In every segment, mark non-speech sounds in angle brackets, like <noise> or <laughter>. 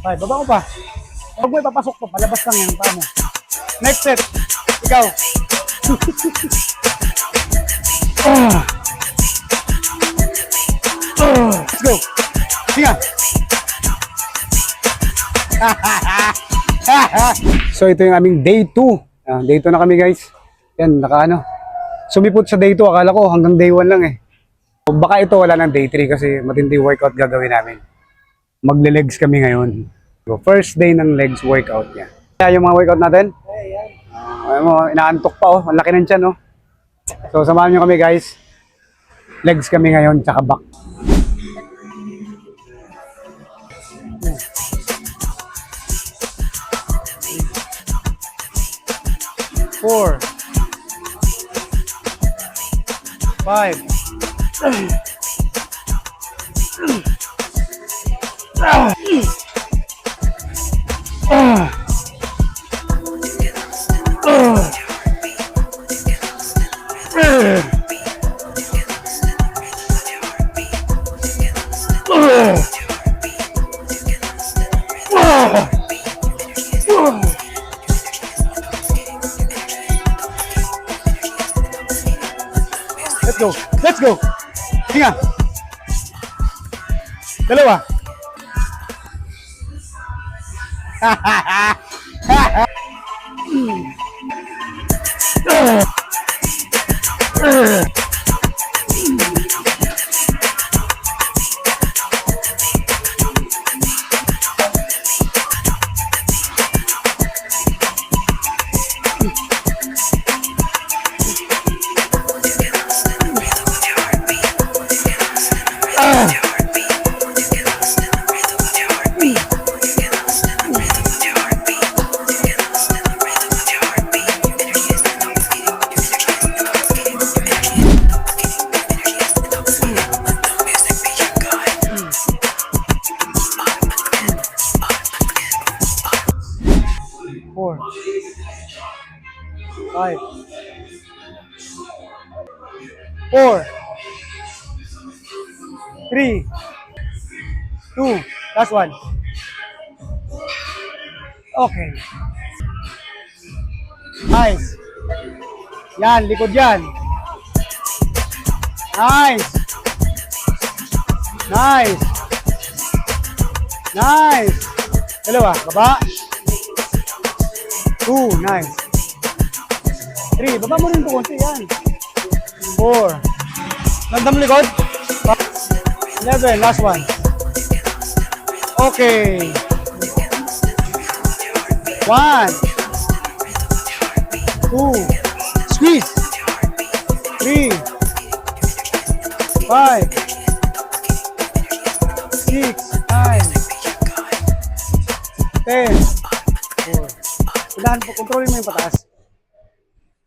Five. Baba ko pa. Huwag mo ipapasok to. Palabas lang yan. Paa mo. Next set. Ikaw. <laughs> Ah. Ah. Let's go. Sige. <laughs> so ito yung aming day 2. Ah, day 2 na kami guys. Yan, naka ano. Sumipot sa day 2. Akala ko hanggang day 1 lang eh. Baka ito wala ng day 3 kasi matindi workout gagawin namin. Magle-legs kami ngayon. So, first day ng legs workout niya. Kaya yung mga workout natin? Uh, mo, inaantok pa oh. Ang laki ng tiyan oh. So samahan nyo kami guys. Legs kami ngayon tsaka back. Four. Five. Go. Let's go. Hinga. Dalawa. <laughs> Four. Five. Four. Three. Two. Last one. Okay. Nice. Yan, likod yan. Nice. Nice. Nice. Dalawa, baba. Two, nice. Three, baba mo rin ito konti, yan. Four. Landam likod. Five. Eleven, last one. Okay. One. Two. Squeeze. Three. Five. Six. Nine. Ten. Unahan po, kontrolin mo yung pataas.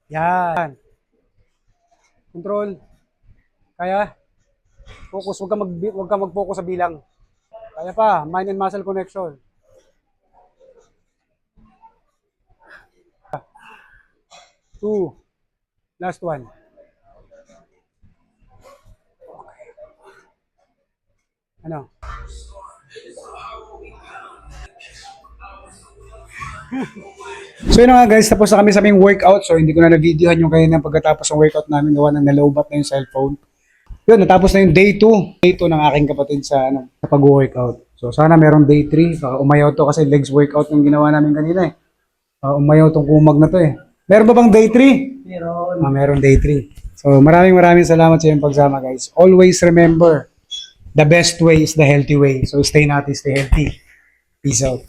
Yan. Control. Kaya? Focus, huwag ka, mag, huwag ka mag-focus sa bilang. Kaya pa, mind and muscle connection. Two. Last one. Okay. Ano? <laughs> So yun nga guys, tapos na kami sa aming workout. So hindi ko na na-videohan yung kayo ng pagkatapos ng workout namin gawa ng nalaubat na yung cellphone. Yun, natapos na yung day 2. Day 2 ng aking kapatid sa, ano, sa pag-workout. So sana meron day 3. Baka umayaw to kasi legs workout yung ginawa namin kanina eh. Uh, umayaw tong kumag na to eh. Meron ba bang day 3? Meron. Ah, meron day 3. So maraming maraming salamat sa iyong pagsama guys. Always remember, the best way is the healthy way. So stay natin, stay healthy. Peace out.